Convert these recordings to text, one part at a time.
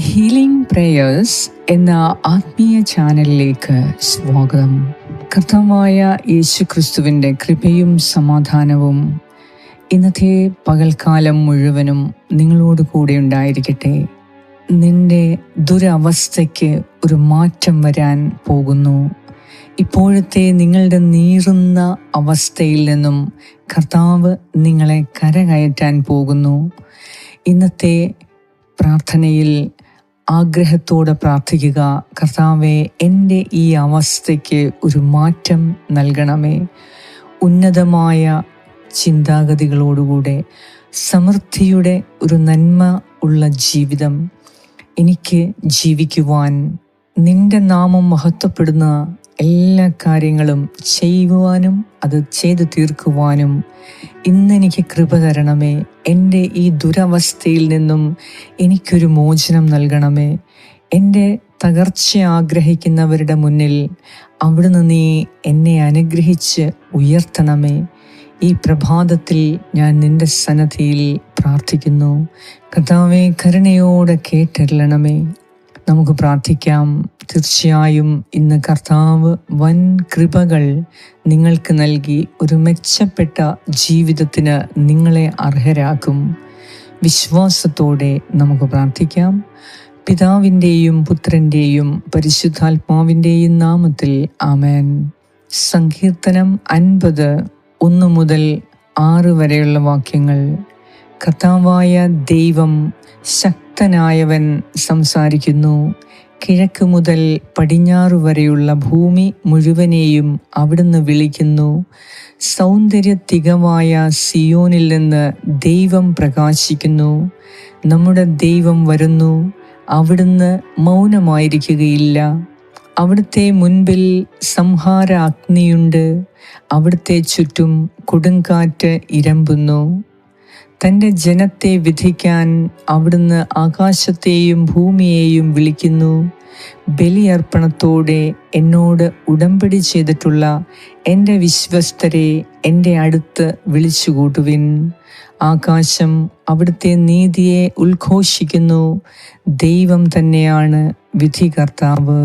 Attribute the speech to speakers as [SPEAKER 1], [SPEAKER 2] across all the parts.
[SPEAKER 1] Healing prayers എന്ന ആത്മീയ ചാനലിലേക്ക് സ്വാഗതം. കർത്തമായ യേശു ക്രിസ്തുവിന്റെ കൃപയും സമാധാനവും ഇന്നത്തെ പകൽക്കാലം മുഴുവനും നിങ്ങളോട് കൂടെ ഉണ്ടായിരിക്കട്ടെ. നിന്റെ ദുരവസ്ഥയ്ക്ക് ഒരു മാറ്റം വരാൻ പോകുന്നു. ഇപ്പോഴത്തെ നിങ്ങളുടെ നീറുന്ന അവസ്ഥയിൽ നിന്നും കർത്താവ് നിങ്ങളെ കരകയറ്റാൻ പോകുന്നു. ഇന്നത്തെ പ്രാർത്ഥനയിൽ ആഗ്രഹത്തോടെ പ്രാർത്ഥിക്കുക. കർത്താവെ എന്റെ ഈ അവസ്ഥയ്ക്ക് ഒരു മാറ്റം നൽകണമേ. ഉന്നതമായ ചിന്താഗതികളോടുകൂടെ സമൃദ്ധിയുടെ ഒരു നന്മ ഉള്ള ജീവിതം എനിക്ക് ജീവിക്കുവാൻ നിന്റെ നാമം മഹത്വപ്പെടുന്ന എല്ലാ കാര്യങ്ങളും ചെയ്യുവാനും അത് ചെയ്തു തീർക്കുവാനും ഇന്നെനിക്ക് കൃപ തരണമേ. എന്റെ ഈ ദുരവസ്ഥയിൽ നിന്നും എനിക്കൊരു മോചനം നൽകണമേ. എന്റെ തകർച്ച ആഗ്രഹിക്കുന്നവരുടെ മുന്നിൽ അവിടുന്ന് നീ എന്നെ അനുഗ്രഹിച്ച് ഉയർത്തണമേ. ഈ പ്രഭാതത്തിൽ ഞാൻ നിന്റെ സന്നദ്ധിയിൽ പ്രാർത്ഥിക്കുന്നു. കഥാവേ കരുണയോടെ കേട്ടരുളണമേ. നമുക്ക് പ്രാർത്ഥിക്കാം. തീർച്ചയായും ഇന്ന് കർത്താവ് വൻ കൃപകൾ നിങ്ങൾക്ക് നൽകി ഒരു മെച്ചപ്പെട്ട ജീവിതത്തിന് നിങ്ങളെ അർഹരാക്കും. വിശ്വാസത്തോടെ നമുക്ക് പ്രാർത്ഥിക്കാം. പിതാവിന്റെയും പുത്രന്റെയും പരിശുദ്ധാത്മാവിന്റെയും നാമത്തിൽ ആമേൻ. സങ്കീർത്തനം അൻപത് ഒന്ന് മുതൽ ആറ് വരെയുള്ള വാക്യങ്ങൾ. കർത്താവായ ദൈവം ശക്തനായവൻ സംസാരിക്കുന്നു. കിഴക്ക് മുതൽ പടിഞ്ഞാറ് വരെയുള്ള ഭൂമി മുഴുവനെയും അവിടുന്ന് വിളിക്കുന്നു. സൗന്ദര്യ തികവായ സിയോനിൽ നിന്ന് ദൈവം പ്രകാശിക്കുന്നു. നമ്മുടെ ദൈവം വരുന്നു. അവിടുന്ന് മൗനമായിരിക്കുകയില്ല. അവിടുത്തെ മുൻപിൽ സംഹാര അഗ്നിയുണ്ട് അവിടുത്തെ ചുറ്റും കൊടുങ്കാറ്റ് ഇരമ്പുന്നു. തന്റെ ജനത്തെ വിധിക്കാൻ അവിടുന്ന് ആകാശത്തെയും ഭൂമിയെയും വിളിക്കുന്നു. ബലിയർപ്പണത്തോടെ എന്നോട് ഉടമ്പടി ചെയ്തിട്ടുള്ള എന്റെ വിശ്വസ്തരെ എന്റെ അടുത്ത് വിളിച്ചുകൂട്ടുവിൻ. ആകാശം അവിടുത്തെ നീതിയെ ഉദ്ഘോഷിക്കുന്നു. ദൈവം തന്നെയാണ് വിധികർത്താവ്.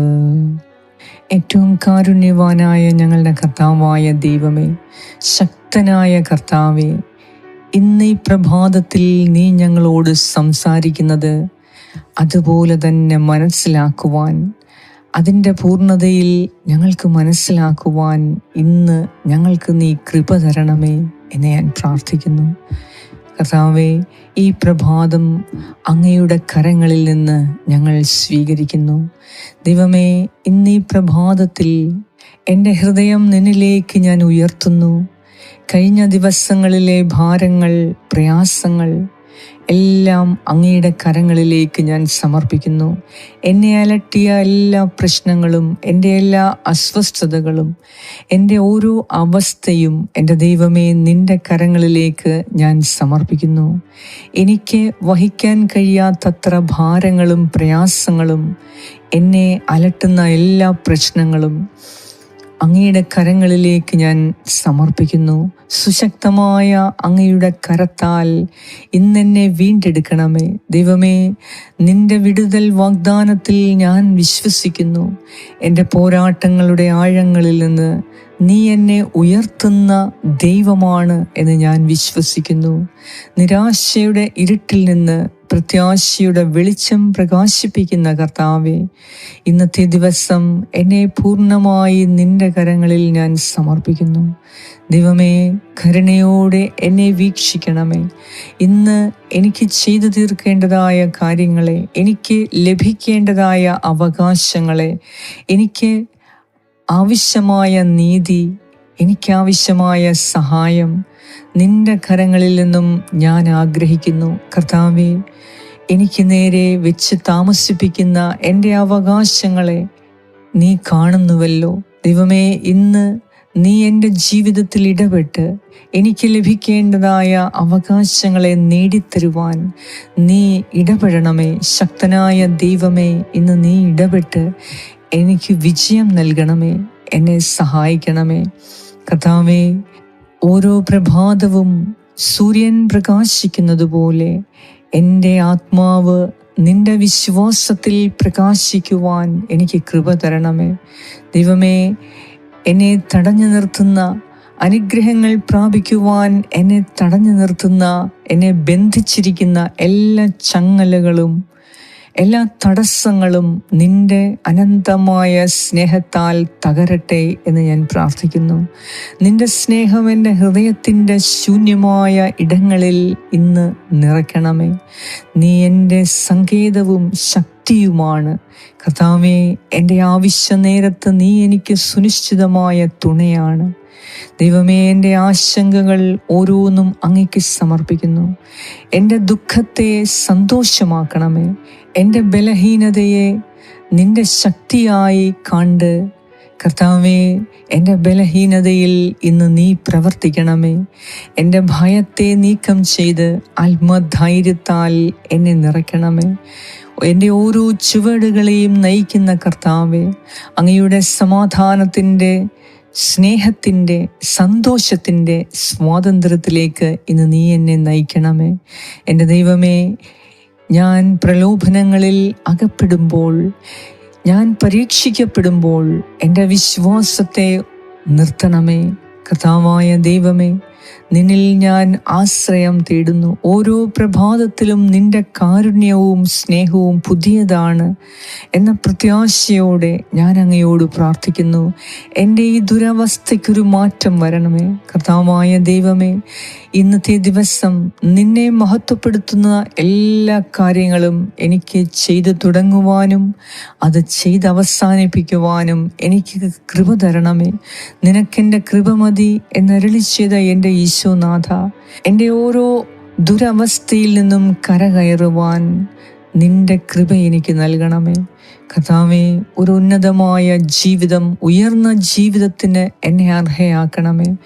[SPEAKER 1] ഏറ്റവും കാരുണ്യവാനായ ഞങ്ങളുടെ കർത്താവായ ദൈവമേ ശക്തനായ കർത്താവേ ഇന്ന് ഈ പ്രഭാതത്തിൽ നീ ഞങ്ങളോട് സംസാരിക്കുന്നത് അതുപോലെ തന്നെ മനസ്സിലാക്കുവാൻ അതിന്റെ പൂർണതയിൽ ഞങ്ങൾക്ക് മനസ്സിലാക്കുവാൻ ഇന്ന് ഞങ്ങൾക്ക് നീ കൃപ തരണമേ എന്ന് ഞാൻ പ്രാർത്ഥിക്കുന്നു. കർത്താവേ ഈ പ്രഭാതം അങ്ങയുടെ കരങ്ങളിൽ നിന്ന് ഞങ്ങൾ സ്വീകരിക്കുന്നു. ദൈവമേ ഇന്ന് ഈ പ്രഭാതത്തിൽ എന്റെ ഹൃദയം നിന്നിലേക്ക് ഞാൻ ഉയർത്തുന്നു. കഴിഞ്ഞ ദിവസങ്ങളിലെ ഭാരങ്ങൾ പ്രയാസങ്ങൾ എല്ലാം അങ്ങയുടെ കരങ്ങളിലേക്ക് ഞാൻ സമർപ്പിക്കുന്നു. എന്നെ അലട്ടിയ എല്ലാ പ്രശ്നങ്ങളും എന്റെ എല്ലാ അസ്വസ്ഥതകളും എന്റെ ഓരോ അവസ്ഥയും എന്റെ ദൈവമേ നിന്റെ കരങ്ങളിലേക്ക് ഞാൻ സമർപ്പിക്കുന്നു. എനിക്ക് വഹിക്കാൻ കഴിയാത്തത്ര ഭാരങ്ങളും പ്രയാസങ്ങളും എന്നെ അലട്ടുന്ന എല്ലാ പ്രശ്നങ്ങളും അങ്ങയുടെ കരങ്ങളിലേക്ക് ഞാൻ സമർപ്പിക്കുന്നു. സുശക്തമായ അങ്ങയുടെ കരത്താൽ ഇന്നെന്നെ വീണ്ടെടുക്കണമേ. ദൈവമേ നിന്റെ വിടുതൽ വാഗ്ദാനത്തിൽ ഞാൻ വിശ്വസിക്കുന്നു. എന്റെ പോരാട്ടങ്ങളുടെ ആഴങ്ങളിൽ നിന്ന് നീ എന്നെ ഉയർത്തുന്ന ദൈവമാണ് എന്ന് ഞാൻ വിശ്വസിക്കുന്നു. നിരാശയുടെ ഇരുട്ടിൽ നിന്ന് പ്രത്യാശയുടെ വെളിച്ചം പ്രകാശിപ്പിക്കുന്ന കർത്താവെ ഇന്നത്തെ ദിവസം എന്നെ പൂർണമായി നിന്റെ കരങ്ങളിൽ ഞാൻ സമർപ്പിക്കുന്നു. ദൈവമേ കരുണയോടെ എന്നെ വീക്ഷിക്കണമേ. ഇന്ന് എനിക്ക് ചെയ്തു തീർക്കേണ്ടതായ കാര്യങ്ങളെ എനിക്ക് ലഭിക്കേണ്ടതായ അവകാശങ്ങളെ എനിക്ക് ആവശ്യമായ നീതി എനിക്കാവശ്യമായ സഹായം നിന്റെ കരങ്ങളിൽ നിന്നും ഞാൻ ആഗ്രഹിക്കുന്നു. കർത്താവെ എനിക്ക് നേരെ വെച്ച് താമസിപ്പിക്കുന്ന എന്റെ അവകാശങ്ങളെ നീ കാണുന്നുവല്ലോ. ദൈവമേ ഇന്ന് നീ എന്റെ ജീവിതത്തിൽ ഇടപെട്ട് എനിക്ക് ലഭിക്കേണ്ടതായ അവകാശങ്ങളെ നേടിത്തരുവാൻ നീ ഇടപെടണമേ. ശക്തനായ ദൈവമേ ഇന്ന് നീ ഇടപെട്ട് എനിക്ക് വിജയം നൽകണമേ. എന്നെ സഹായിക്കണമേ. കഥാവേ ഓരോ പ്രഭാതവും സൂര്യൻ പ്രകാശിക്കുന്നത് പോലെ എന്റെ ആത്മാവ് നിന്റെ വിശ്വാസത്തിൽ പ്രകാശിക്കുവാൻ എനിക്ക് കൃപ തരണമേ. ദൈവമേ എന്നെ തടഞ്ഞു നിർത്തുന്ന അനുഗ്രഹങ്ങൾ പ്രാപിക്കുവാൻ എന്നെ തടഞ്ഞു നിർത്തുന്ന എന്നെ ബന്ധിച്ചിരിക്കുന്ന എല്ലാ ചങ്ങലകളും എല്ലാ തടസ്സങ്ങളും നിന്റെ അനന്തമായ സ്നേഹത്താൽ തകരട്ടെ എന്ന് ഞാൻ പ്രാർത്ഥിക്കുന്നു. നിന്റെ സ്നേഹം എന്റെ ഹൃദയത്തിന്റെ ശൂന്യമായ ഇടങ്ങളിൽ ഇന്ന് നിറയ്ക്കണമേ. നീ എന്റെ സങ്കേതവും ശക്തിയുമാണ്. കർത്താവേ എന്റെ ആവശ്യ നേരത്ത് നീ എനിക്ക് സുനിശ്ചിതമായ തുണയാണ്. ദൈവമേ എന്റെ ആശങ്കകൾ ഓരോന്നും അങ്ങയ്ക്ക് സമർപ്പിക്കുന്നു. എന്റെ ദുഃഖത്തെ സന്തോഷമാക്കണമേ. എന്റെ ബലഹീനതയെ നിന്റെ ശക്തിയായി കണ്ട്. കർത്താവേ എന്റെ ബലഹീനതയിൽ ഇന്ന് നീ പ്രവർത്തിക്കണമേ. എന്റെ ഭയത്തെ നീക്കം ചെയ്ത് ആത്മധൈര്യത്താൽ എന്നെ നിറയ്ക്കണമേ. എന്റെ ഓരോ ചുവടുകളെയും നയിക്കുന്ന കർത്താവേ അങ്ങയുടെ സമാധാനത്തിന്റെ സ്നേഹത്തിന്റെ സന്തോഷത്തിന്റെ സ്വാതന്ത്ര്യത്തിലേക്ക് ഇന്ന് നീ എന്നെ നയിക്കണമേ. എന്റെ ദൈവമേ ഞാൻ പ്രലോഭനങ്ങളിൽ അകപ്പെടുമ്പോൾ ഞാൻ പരീക്ഷിക്കപ്പെടുമ്പോൾ എന്റെ വിശ്വാസത്തെ നിർത്തണമേ. കഥാവായ ദൈവമേ നിന്നിൽ ഞാൻ ആശ്രയം തേടുന്നു. ഓരോ പ്രഭാതത്തിലും നിന്റെ കാരുണ്യവും സ്നേഹവും പുതിയതാണ് എന്ന പ്രത്യാശയോടെ ഞാൻ അങ്ങയോട് പ്രാർത്ഥിക്കുന്നു. എന്റെ ഈ ദുരവസ്ഥയ്ക്കൊരു മാറ്റം വരണമേ. കർത്താവായ ദൈവമേ ഇന്നത്തെ ദിവസം നിന്നെ മഹത്വപ്പെടുത്തുന്ന എല്ലാ കാര്യങ്ങളും എനിക്ക് ചെയ്തു തുടങ്ങുവാനും അത് ചെയ്ത് അവസാനിപ്പിക്കുവാനും എനിക്ക് കൃപ തരണമേ. നിനക്കെന്റെ കൃപ മതി എന്നരളി ചെയ്ത എന്റെ ഈശോനാഥ എന്റെ ഓരോ ദുരവസ്ഥയിൽ നിന്നും കരകയറുവാൻ നിന്റെ കൃപ എനിക്ക് നൽകണമേ. കഥാവെ ഒരു ഉന്നതമായ ജീവിതം ഉയർന്ന ജീവിതത്തിന് എന്നെ അർഹയാക്കണമേ.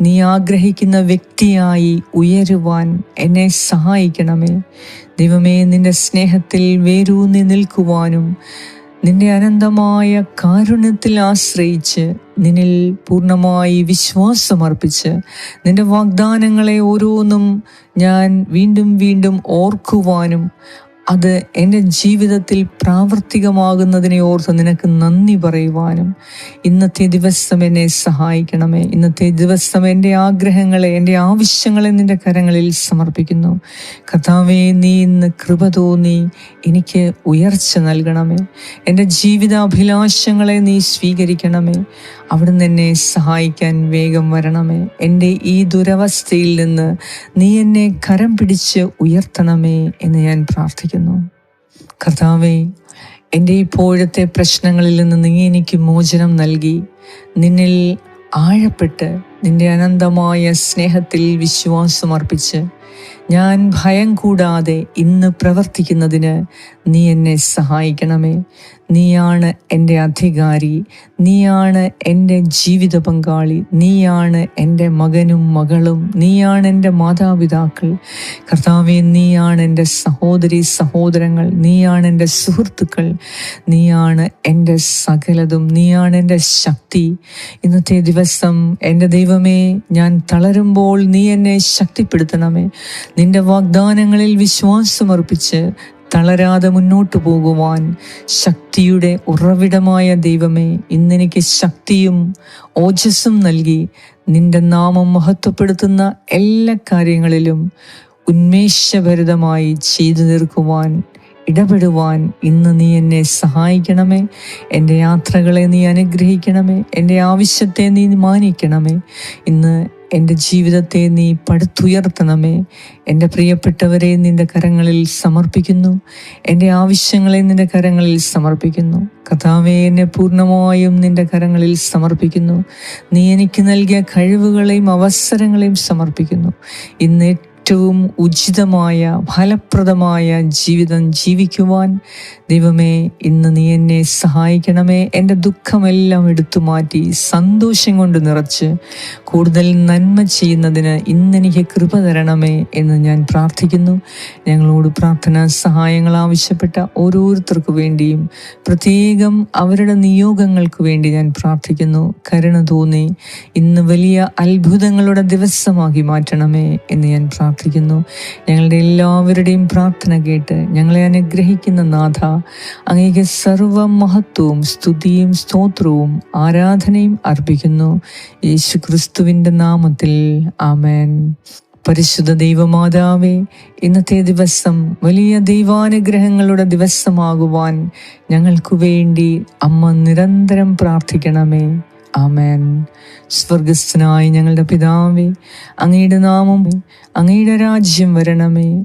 [SPEAKER 1] നീ ആഗ്രഹിക്കുന്ന വ്യക്തിയായി ഉയരുവാൻ എന്നെ സഹായിക്കണമേ. ദൈവമേ നിന്റെ സ്നേഹത്തിൽ വേരൂന്നി നിൽക്കുവാനും നിന്റെ അനന്തമായ കാരുണ്യത്തിൽ ആശ്രയിച്ച് നിന്നിൽ പൂർണമായി വിശ്വാസമർപ്പിച്ച് നിന്റെ വാഗ്ദാനങ്ങളെ ഓരോന്നും ഞാൻ വീണ്ടും വീണ്ടും ഓർക്കുവാനും അത് എന്റെ ജീവിതത്തിൽ പ്രാവർത്തികമാകുന്നതിനെ ഓർത്ത് നിനക്ക് നന്ദി പറയുവാനും ഇന്നത്തെ ദിവസം എന്നെ സഹായിക്കണമേ. ഇന്നത്തെ ദിവസം എന്റെ ആഗ്രഹങ്ങളെ എന്റെ ആവശ്യങ്ങളെ നിന്റെ കരങ്ങളിൽ സമർപ്പിക്കുന്നു. കഥാവേ നീ ഇന്ന് കൃപ തോന്നി എനിക്ക് ഉയർച്ച നൽകണമേ. എന്റെ ജീവിതാഭിലാഷങ്ങളെ നീ സ്വീകരിക്കണമേ. അവിടുന്ന് എന്നെ സഹായിക്കാൻ വേഗം വരണമേ. എന്റെ ഈ ദുരവസ്ഥയിൽ നിന്ന് നീ എന്നെ കരം പിടിച്ച് ഉയർത്തണമേ എന്ന് ഞാൻ പ്രാർത്ഥിക്കുന്നു. കർത്താവേ എന്റെ ഇപ്പോഴത്തെ പ്രശ്നങ്ങളിൽ നിന്ന് നീ എനിക്ക് മോചനം നൽകി. നിന്നിൽ ആഴപ്പെട്ട് നിന്റെ അനന്തമായ സ്നേഹത്തിൽ വിശ്വാസമർപ്പിച്ച് ഞാൻ ഭയം കൂടാതെ ഇന്ന് പ്രവർത്തിക്കുന്നതിന് നീ എന്നെ സഹായിക്കണമേ. നീയാണ് എന്റെ അധികാരി നീയാണ് എന്റെ ജീവിത പങ്കാളി നീയാണ് എന്റെ മകനും മകളും നീയാണ് എന്റെ മാതാപിതാക്കൾ. കർത്താവെ നീയാണ് എന്റെ സഹോദരി സഹോദരങ്ങൾ നീയാണ് എന്റെ സുഹൃത്തുക്കൾ നീയാണ് എന്റെ സകലതും നീയാണ് എന്റെ ശക്തി. ഇന്നത്തെ ദിവസം എന്റെ ദൈവമേ ഞാൻ തളരുമ്പോൾ നീ എന്നെ ശക്തിപ്പെടുത്തണമേ. നിന്റെ വാഗ്ദാനങ്ങളിൽ വിശ്വാസമർപ്പിച്ച് തളരാതെ മുന്നോട്ടു പോകുവാൻ ശക്തിയുടെ ഉറവിടമായ ദൈവമേ ഇന്നെനിക്ക് ശക്തിയും ഓജസ്സും നൽകി നിന്റെ നാമം മഹത്വപ്പെടുത്തുന്ന എല്ലാ കാര്യങ്ങളിലും ഉന്മേഷഭരിതമായി ചെയ്തു തീർക്കുവാൻ ഇടപെടുവാൻ ഇന്ന് നീ എന്നെ സഹായിക്കണമേ. എന്റെ യാത്രകളെ നീ അനുഗ്രഹിക്കണമേ. എന്റെ ആവശ്യത്തെ നീ മാനിക്കണമേ. ഇന്ന് എന്റെ ജീവിതത്തെ നീ പടുത്തുയർത്തണമേ. എന്റെ പ്രിയപ്പെട്ടവരെ നിന്റെ കരങ്ങളിൽ സമർപ്പിക്കുന്നു. എന്റെ ആവശ്യങ്ങളെ നിന്റെ കരങ്ങളിൽ സമർപ്പിക്കുന്നു. കഥാവെ എന്നെ പൂർണമായും നിന്റെ കരങ്ങളിൽ സമർപ്പിക്കുന്നു. നീ എനിക്ക് നൽകിയ കഴിവുകളെയും അവസരങ്ങളെയും സമർപ്പിക്കുന്നു. ഇന്ന് ഏറ്റവും ഉചിതമായ ഫലപ്രദമായ ജീവിതം ജീവിക്കുവാൻ ദൈവമേ ഇന്ന് നീ എന്നെ സഹായിക്കണമേ. എന്റെ ദുഃഖമെല്ലാം എടുത്തു മാറ്റി സന്തോഷം കൊണ്ട് നിറച്ച് കൂടുതൽ നന്മ ചെയ്യുന്നതിന് ഇന്നെനിക്ക് കൃപ തരണമേ എന്ന് ഞാൻ പ്രാർത്ഥിക്കുന്നു. ഞങ്ങളോട് പ്രാർത്ഥനാ സഹായങ്ങൾ ആവശ്യപ്പെട്ട ഓരോരുത്തർക്കു വേണ്ടിയും പ്രത്യേകം അവരുടെ നിയോഗങ്ങൾക്ക് വേണ്ടി ഞാൻ പ്രാർത്ഥിക്കുന്നു. കരുണ തോന്നി ഇന്ന് വലിയ അത്ഭുതങ്ങളുടെ ദിവസമാക്കി മാറ്റണമേ എന്ന് ഞാൻ പ്രാർത്ഥിക്കുന്നു. ഞങ്ങളുടെ എല്ലാവരുടെയും പ്രാർത്ഥന കേട്ട് ഞങ്ങളെ അനുഗ്രഹിക്കുന്ന നാഥ അങ്ങേക്ക് സർവ മഹത്വവും സ്തുതിയും സ്തോത്രവും ആരാധനയും അർപ്പിക്കുന്നു. യേശു ക്രിസ്തുവിന്റെ നാമത്തിൽ ആമേൻ. പരിശുദ്ധ ദൈവമാതാവേ ഇന്നത്തെ ദിവസം വലിയ ദൈവാനുഗ്രഹങ്ങളുടെ ദിവസമാകുവാൻ ഞങ്ങൾക്കു വേണ്ടി അമ്മ നിരന്തരം പ്രാർത്ഥിക്കണമേ. ആമേൻ. സ്വർഗസ്ഥനായ ഞങ്ങളുടെ പിതാവേ അങ്ങയുടെ നാമം അങ്ങയുടെ രാജ്യം വരണമേ.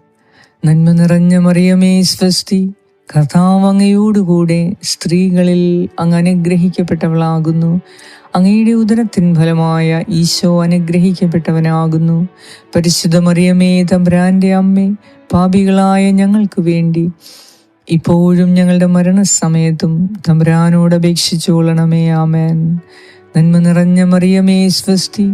[SPEAKER 1] നന്മ നിറഞ്ഞ മറിയമേ സ്വസ്തി. കർത്താവ് അങ്ങയോടുകൂടെ സ്ത്രീകളിൽ അങ്ങ് അനുഗ്രഹിക്കപ്പെട്ടവളാകുന്നു. അങ്ങയുടെ ഉദരത്തിൻ ഫലമായ ഈശോ അനുഗ്രഹിക്കപ്പെട്ടവനാകുന്നു. പരിശുദ്ധ മറിയമേ തമ്പ്രാന്റെ അമ്മേ പാപികളായ ഞങ്ങൾക്ക് വേണ്ടി. ഇപ്പോഴും ഞങ്ങളുടെ മരണസമയത്തും തമ്പ്രാനോട് ആമേൻ. നന്മ നിറഞ്ഞ മറിയമേ സ്വസ്തി.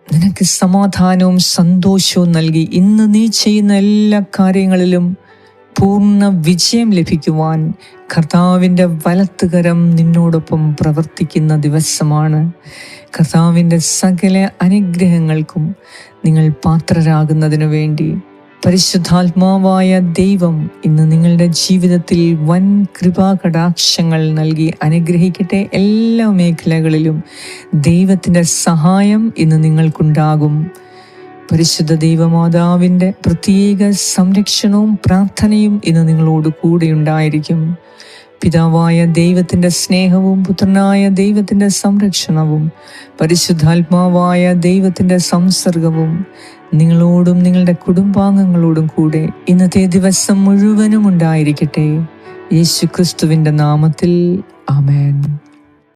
[SPEAKER 1] നിനക്ക് സമാധാനവും സന്തോഷവും നൽകി. ഇന്ന് നീ ചെയ്യുന്ന എല്ലാ കാര്യങ്ങളിലും പൂർണ വിജയം ലഭിക്കുവാൻ കർത്താവിന്റെ വലത്തുകരം നിന്നോടൊപ്പം പ്രവർത്തിക്കുന്ന ദിവസമാണ്. കർത്താവിന്റെ സകല അനുഗ്രഹങ്ങൾക്കും നിങ്ങൾ പാത്രരാകുന്നതിനു വേണ്ടി പരിശുദ്ധാത്മാവായ ദൈവം ഇന്ന് നിങ്ങളുടെ ജീവിതത്തിൽ വൻ കൃപാകടാക്ഷങ്ങൾ നൽകി അനുഗ്രഹിക്കട്ടെ എല്ലാ മേഖലകളിലും. ദൈവത്തിന്റെ സഹായം ഇന്ന് നിങ്ങൾക്കുണ്ടാകും. പരിശുദ്ധ ദൈവമാതാവിന്റെ പ്രത്യേക സംരക്ഷണവും പ്രാർത്ഥനയും ഇന്ന് നിങ്ങളോട് കൂടെ ഉണ്ടായിരിക്കും. പിതാവായ ദൈവത്തിന്റെ സ്നേഹവും പുത്രനായ ദൈവത്തിന്റെ സംരക്ഷണവും പരിശുദ്ധാത്മാവായ ദൈവത്തിന്റെ സംസർഗവും നിങ്ങളോടും നിങ്ങളുടെ കുടുംബാംഗങ്ങളോടും കൂടെ ഇന്നത്തെ ദിവസം മുഴുവനും ഉണ്ടായിരിക്കട്ടെ. യേശു ക്രിസ്തുവിന്റെ നാമത്തിൽ. ആമേൻ.